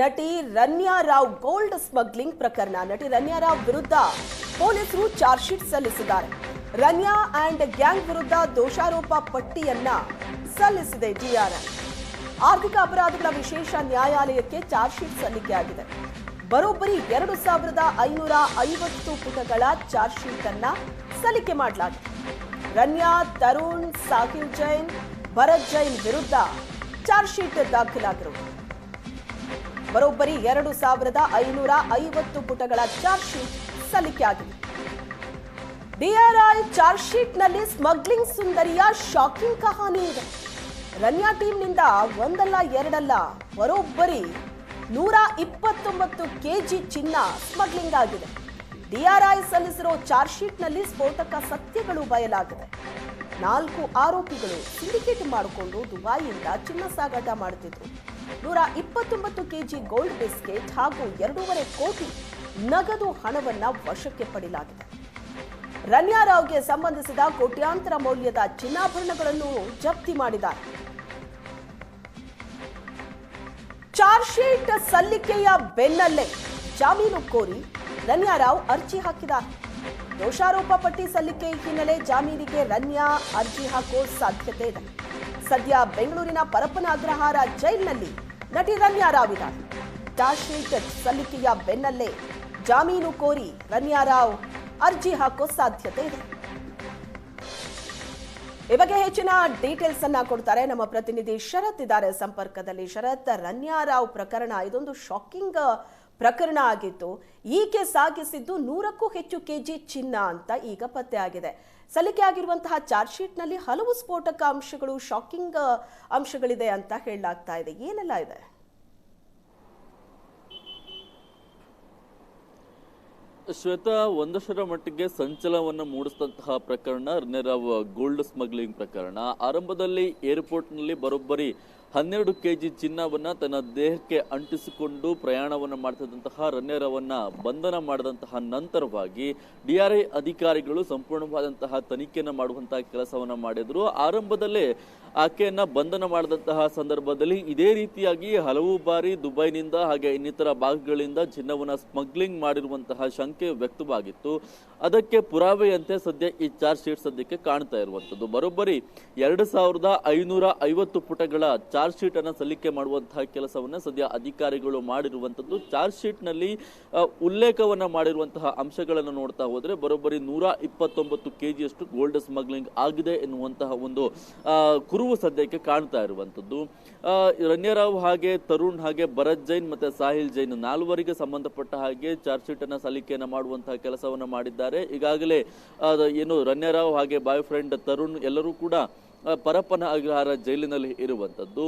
ನಟಿ Ranya Rao gold smuggling ಪ್ರಕರಣ. ನಟಿ ರನ್ಯಾ ರಾವ್ ವಿರುದ್ಧ ಪೊಲೀಸರು ಚಾರ್ಜ್ ಶೀಟ್ ಸಲ್ಲಿಸಿದ್ದಾರೆ. ರನ್ಯಾ ಅಂಡ್ ಗ್ಯಾಂಗ್ ವಿರುದ್ಧ ದೋಷಾರೋಪ ಪಟ್ಟಿಯನ್ನ ಸಲ್ಲಿಸಿದೆ ಡಿಆರ್ಐ ಆರ್ಥಿಕ ಅಪರಾಧಗಳ ವಿಶೇಷ ನ್ಯಾಯಾಲಯಕ್ಕೆ ಚಾರ್ಜ್ ಶೀಟ್ ಸಲ್ಲಿಕೆಯಾಗಿದೆ ಬರೋಬ್ಬರಿ ಎರಡು ಸಾವಿರದ ಐನೂರ ಐವತ್ತು ಪುಟಗಳ ಚಾರ್ಜ್ ಶೀಟ್ ಅನ್ನ ಸಲ್ಲಿಕೆ ಮಾಡಲಾಗಿದೆ. ರನ್ಯಾ, ತರುಣ್ ಸಾಕಿಲ್ ಜೈನ್, ಭರತ್ ಜೈನ್ ವಿರುದ್ಧ ಚಾರ್ಜ್ ಶೀಟ್ ದಾಖಲಾಗಿರುವುದು. ಬರೋಬ್ಬರಿ ಎರಡು ಸಾವಿರದ ಐನೂರ ಐವತ್ತು ಪುಟಗಳ ಚಾರ್ಜ್ ಶೀಟ್ ಸಲ್ಲಿಕೆಯಾಗಿದೆ ಡಿಆರ್ಐ ಚಾರ್ಜ್ ಶೀಟ್ನಲ್ಲಿ ಸ್ಮಗ್ಲಿಂಗ್ ಸುಂದರಿಯ ಶಾಕಿಂಗ್ ಕಹಾನಿ ಇದೆ. ರನ್ಯಾ ಟೀಮ್ನಿಂದ ಒಂದಲ್ಲ ಎರಡಲ್ಲ ಬರೋಬ್ಬರಿ ನೂರ ಇಪ್ಪತ್ತೊಂಬತ್ತು ಕೆಜಿ ಚಿನ್ನ ಸ್ಮಗ್ಲಿಂಗ್ ಆಗಿದೆ. ಡಿಆರ್ಐ ಸಲ್ಲಿಸಿರೋ ಚಾರ್ಜ್ ಶೀಟ್ನಲ್ಲಿ ಸ್ಫೋಟಕ ಸತ್ಯಗಳು ಬಯಲಾಗಿದೆ. ನಾಲ್ಕು ಆರೋಪಿಗಳು ಸಿಂಡಿಕೇಟ್ ಮಾಡಿಕೊಂಡು ದುಬಾಯಿಯಿಂದ ಚಿನ್ನ ಸಾಗಾಟ ಮಾಡುತ್ತಿದ್ರು. ನೂರ ಇಪ್ಪತ್ತೊಂಬತ್ತು ಕೆಜಿ ಗೋಲ್ಡ್ ಬಿಸ್ಕೆಟ್ ಹಾಗೂ ಎರಡೂವರೆ ಕೋಟಿ ನಗದು ಹಣವನ್ನ ವಶಕ್ಕೆ ಪಡೆಯಲಾಗಿದೆ. ರನ್ಯಾರಾವ್ಗೆ ಸಂಬಂಧಿಸಿದ ಕೋಟ್ಯಾಂತರ ಮೌಲ್ಯದ ಚಿನ್ನಾಭರಣಗಳನ್ನು ಜಪ್ತಿ ಮಾಡಿದ್ದಾರೆ. ಚಾರ್ಜ್ ಶೀಟ್ ಸಲ್ಲಿಕೆಯ ಬೆನ್ನಲ್ಲೇ ಜಾಮೀನು ಕೋರಿ ರನ್ಯಾರಾವ್ ಅರ್ಜಿ ಹಾಕಿದ ದೋಷಾರೋಪ ಪಟ್ಟಿ ಸಲ್ಲಿಕೆ ಹಿನ್ನೆಲೆ ಜಾಮೀನಿಗೆ ರನ್ಯಾ ಅರ್ಜಿ ಹಾಕೋ ಸಾಧ್ಯತೆ ಇದೆ. ಸದ್ಯ ಬೆಂಗಳೂರಿನ ಪರಪ್ಪನ ಅಗ್ರಹಾರ ಜೈಲಿನಲ್ಲಿ ನಟಿ ರಮ್ಯಾ ರಾವಿರಾವ್ ಚಾರ್ಜ್ಶೀಟ್ ಚಾರ್ಜ್ ಸಲ್ಲಿಕೆಯ ಬೆನ್ನಲ್ಲೇ ಜಾಮೀನು ಕೋರಿ ರಮ್ಯಾ ರಾವ್ ಅರ್ಜಿ ಹಾಕೋ ಸಾಧ್ಯತೆ ಇದೆ. ಈ ಬಗ್ಗೆ ಹೆಚ್ಚಿನ ಡೀಟೇಲ್ಸ್ ಅನ್ನ ಕೊಡ್ತಾರೆ ನಮ್ಮ ಪ್ರತಿನಿಧಿ ಶರತ್ ಇದ್ದಾರೆ. ಸಂಪರ್ಕದಲ್ಲಿ ಶರತ್, ರನ್ಯಾ ರಾವ್ ಪ್ರಕರಣ ಇದೊಂದು ಶಾಕಿಂಗ್ ಪ್ರಕರಣ ಆಗಿತ್ತು. ಈಕೆ ಸಾಗಿಸಿದ್ದು ನೂರಕ್ಕೂ ಹೆಚ್ಚು ಕೆಜಿ ಚಿನ್ನ ಅಂತ ಈಗ ಪತ್ತೆ ಆಗಿದೆ. ಸಲ್ಲಿಕೆ ಆಗಿರುವಂತಹ ಚಾರ್ಜ್ ಶೀಟ್ನಲ್ಲಿ ಹಲವು ಸ್ಫೋಟಕ ಅಂಶಗಳು ಶಾಕಿಂಗ್ ಅಂಶಗಳಿದೆ ಅಂತ ಹೇಳಲಾಗ್ತಾ ಇದೆ. ಏನೆಲ್ಲ ಇದೆ? ಶ್ವೇತಾ, ಒಂದಷ್ಟರ ಮಟ್ಟಿಗೆ ಸಂಚಲನವನ್ನು ಮೂಡಿಸಿದಂತಹ ಪ್ರಕರಣ, ನೆರವ್, ಗೋಲ್ಡ್ ಸ್ಮಗ್ಲಿಂಗ್ ಪ್ರಕರಣ. ಆರಂಭದಲ್ಲಿ ಏರ್ಪೋರ್ಟ್ನಲ್ಲಿ ಬರೋಬ್ಬರಿ ಹನ್ನೆರಡು ಕೆಜಿ ಚಿನ್ನವನ್ನು ತನ್ನ ದೇಹಕ್ಕೆ ಅಂಟಿಸಿಕೊಂಡು ಪ್ರಯಾಣವನ್ನು ಮಾಡ್ತಿದ್ದಂತಹ ರನ್ನೆರವನ್ನು ಬಂಧನ ಮಾಡಿದಂತಹ ನಂತರವಾಗಿ ಡಿ ಆರ್ ಐ ಅಧಿಕಾರಿಗಳು ಸಂಪೂರ್ಣವಾದಂತಹ ತನಿಖೆಯನ್ನು ಮಾಡುವಂತಹ ಕೆಲಸವನ್ನು ಮಾಡಿದ್ರು. ಆರಂಭದಲ್ಲೇ ಆಕೆಯನ್ನ ಬಂಧನ ಮಾಡಿದಂತಹ ಸಂದರ್ಭದಲ್ಲಿ ಇದೇ ರೀತಿಯಾಗಿ ಹಲವು ಬಾರಿ ದುಬೈನಿಂದ ಹಾಗೆ ಇನ್ನಿತರ ಭಾಗಗಳಿಂದ ಚಿನ್ನವನ್ನು ಸ್ಮಗ್ಲಿಂಗ್ ಮಾಡಿರುವಂತಹ ಶಂಕೆ ವ್ಯಕ್ತವಾಗಿತ್ತು. ಅದಕ್ಕೆ ಪುರಾವೆಯಂತೆ ಸದ್ಯ ಈ ಚಾರ್ಜ್ ಶೀಟ್ ಸದ್ಯಕ್ಕೆ ಕಾಣ್ತಾ ಇರುವಂಥದ್ದು ಬರೋಬ್ಬರಿ ಎರಡು ಸಾವಿರದ ಐನೂರ ಐವತ್ತು ಪುಟಗಳ ಚಾರ್ಜ್ ಶೀಟ್ ಅನ್ನು ಸಲ್ಲಿಕೆ ಮಾಡುವಂತಹ ಕೆಲಸವನ್ನ ಸದ್ಯ ಅಧಿಕಾರಿಗಳು ಮಾಡಿರುವಂತದ್ದು ಚಾರ್ಜ್ ಶೀಟ್ನಲ್ಲಿ ಉಲ್ಲೇಖವನ್ನ ಮಾಡಿರುವಂತಹ ಅಂಶಗಳನ್ನು ನೋಡ್ತಾ ಹೋದರೆ ಬರೋಬ್ಬರಿ ನೂರ ಇಪ್ಪತ್ತೊಂಬತ್ತು ಕೆಜಿಯಷ್ಟು ಗೋಲ್ಡ್ ಸ್ಮಗ್ಲಿಂಗ್ ಆಗಿದೆ ಎನ್ನುವಂತಹ ಒಂದು ಕುರುವು ಸದ್ಯಕ್ಕೆ ಕಾಣ್ತಾ ಇರುವಂತದ್ದು ರಣ್ಯರಾವ್ ಹಾಗೆ ತರುಣ್ ಹಾಗೆ ಭರತ್ ಜೈನ್ ಮತ್ತೆ ಸಾಹಿಲ್ ಜೈನ್ ನಾಲ್ವರಿಗೆ ಸಂಬಂಧಪಟ್ಟ ಹಾಗೆ ಚಾರ್ಜ್ ಶೀಟ್ ಅನ್ನ ಸಲ್ಲಿಕೆಯನ್ನ ಮಾಡುವಂತಹ ಕೆಲಸವನ್ನ ಮಾಡಿದ್ದಾರೆ. ಈಗಾಗಲೇ ಏನು ರಣ್ಯರಾವ್ ಹಾಗೆ ಬಾಯ್ ಫ್ರೆಂಡ್ ತರುಣ್ ಎಲ್ಲರೂ ಕೂಡ ಪರಪ್ಪನ ಅಗ್ರಹಾರ ಜೈಲಿನಲ್ಲಿ ಇರುವಂಥದ್ದು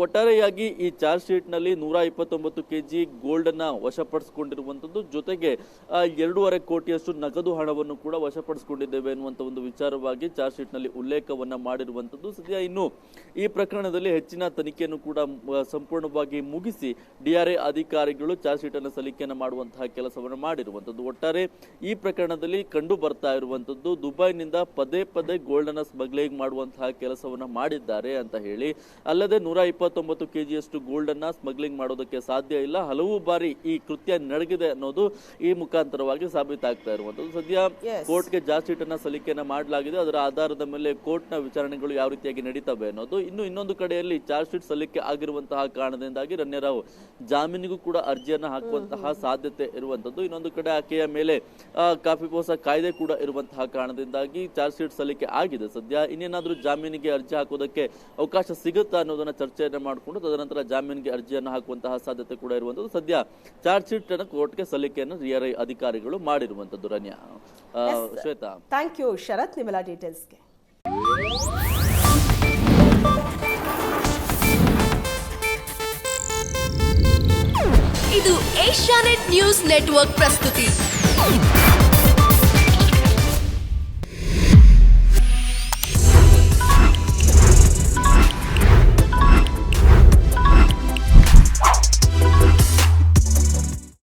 ಒಟ್ಟಾರೆಯಾಗಿ ಈ ಚಾರ್ಜ್ ಶೀಟ್ನಲ್ಲಿ ನೂರ ಇಪ್ಪತ್ತೊಂಬತ್ತು ಕೆ ಜಿ ಗೋಲ್ಡನ್ನು ವಶಪಡಿಸ್ಕೊಂಡಿರುವಂಥದ್ದು ಜೊತೆಗೆ ಎರಡೂವರೆ ಕೋಟಿಯಷ್ಟು ನಗದು ಹಣವನ್ನು ಕೂಡ ವಶಪಡಿಸಿಕೊಂಡಿದ್ದೇವೆ ಎನ್ನುವಂಥ ಒಂದು ವಿಚಾರವಾಗಿ ಚಾರ್ಜ್ ಶೀಟ್ನಲ್ಲಿ ಉಲ್ಲೇಖವನ್ನು ಮಾಡಿರುವಂಥದ್ದು ಸದ್ಯ ಇನ್ನು ಈ ಪ್ರಕರಣದಲ್ಲಿ ಹೆಚ್ಚಿನ ತನಿಖೆಯನ್ನು ಕೂಡ ಸಂಪೂರ್ಣವಾಗಿ ಮುಗಿಸಿ ಡಿಆರ್ಎ ಅಧಿಕಾರಿಗಳು ಚಾರ್ಜ್ ಶೀಟನ್ನು ಸಲ್ಲಿಕೆಯನ್ನು ಮಾಡುವಂತಹ ಕೆಲಸವನ್ನು ಮಾಡಿರುವಂಥದ್ದು ಒಟ್ಟಾರೆ, ಈ ಪ್ರಕರಣದಲ್ಲಿ ಕಂಡು ಬರ್ತಾ ಇರುವಂಥದ್ದು ದುಬೈನಿಂದ ಪದೇ ಪದೇ ಗೋಲ್ಡನ್ನು ಸ್ಮಗ್ಲಿಂಗ್ ಸ್ಮಗ್ಲಿಂಗ್ ಮಾಡುವಂತಹ ಕೆಲಸವನ್ನು ಮಾಡಿದ್ದಾರೆ ಅಂತ ಹೇಳಿ. ಅಲ್ಲದೆ ನೂರ ಇಪ್ಪತ್ತೊಂಬತ್ತು ಕೆಜಿಯಷ್ಟು ಗೋಲ್ಡ್ ಅನ್ನ ಸ್ಮಗ್ಲಿಂಗ್ ಮಾಡೋದಕ್ಕೆ ಸಾಧ್ಯ ಇಲ್ಲ. ಹಲವು ಬಾರಿ ಈ ಕೃತ್ಯ ನಡೆದಿದೆ ಅನ್ನೋದು ಈ ಮುಖಾಂತರವಾಗಿ ಸಾಬೀತಾಗ್ತಾ ಇರುವಂತದ್ದು ಸದ್ಯ. ಕೋರ್ಟ್ಗೆ ಚಾರ್ಜ್ ಶೀಟ್ ಸಲ್ಲಿಕೆಯನ್ನು ಸಲ್ಲಿಕೆಯನ್ನ ಮಾಡಲಾಗಿದೆ. ಅದರ ಆಧಾರದ ಮೇಲೆ ಕೋರ್ಟ್ನ ವಿಚಾರಣೆಗಳು ಯಾವ ರೀತಿಯಾಗಿ ನಡೀತವೆ ಅನ್ನೋದು ಇನ್ನು ಇನ್ನೊಂದು ಕಡೆಯಲ್ಲಿ ಚಾರ್ಜ್ ಶೀಟ್ ಸಲ್ಲಿಕೆ ಆಗಿರುವಂತಹ ಕಾರಣದಿಂದಾಗಿ ರಣ್ಯರಾವ್ ಜಾಮೀನಿಗೂ ಕೂಡ ಅರ್ಜಿಯನ್ನು ಹಾಕುವಂತಹ ಸಾಧ್ಯತೆ ಇರುವಂತದ್ದು ಇನ್ನೊಂದು ಕಡೆ ಆಕೆಯ ಮೇಲೆ ಕಾಫಿ ಪೋಸ ಕಾಯ್ದೆ ಕೂಡ ಇರುವಂತಹ ಕಾರಣದಿಂದಾಗಿ ಚಾರ್ಜ್ ಶೀಟ್ ಸಲ್ಲಿಕೆ ಆಗಿದೆ. ಸದ್ಯ ಇನ್ನೇನಾದ್ರೂ ಜಾಮೀನಿಗೆ ಅರ್ಜಿ ಹಾಕೋದಕ್ಕೆ ಅವಕಾಶ ಸಿಗುತ್ತಾ ಅನ್ನೋದನ್ನ ಚರ್ಚೆಯನ್ನು ಮಾಡಿಕೊಂಡು ತದನಂತರ ಜಾಮೀನಿಗೆ ಅರ್ಜಿಯನ್ನು ಹಾಕುವಂತಹ ಸಾಧ್ಯತೆ ಕೂಡ ಇರುವಂತದ್ದು ಸದ್ಯ ಚಾರ್ಜ್ ಶೀಟ್ ಅನ್ನು ಕೋರ್ಟ್ಗೆ ಸಲ್ಲಿಕೆಯನ್ನು ರಿಯರ್ ಅಧಿಕಾರಿಗಳು ಮಾಡಿರುವಂತದ್ದು Ranya. Shweta. Thank you Sharath. ನಿಮ್ಮೆಲ್ಲ ಡೀಟೇಲ್ಸ್ಗೆ ಇದು ಏಷ್ಯಾನೆಟ್ ನ್ಯೂಸ್ ನೆಟ್ವರ್ಕ್ ಪ್ರಸ್ತುತಿ.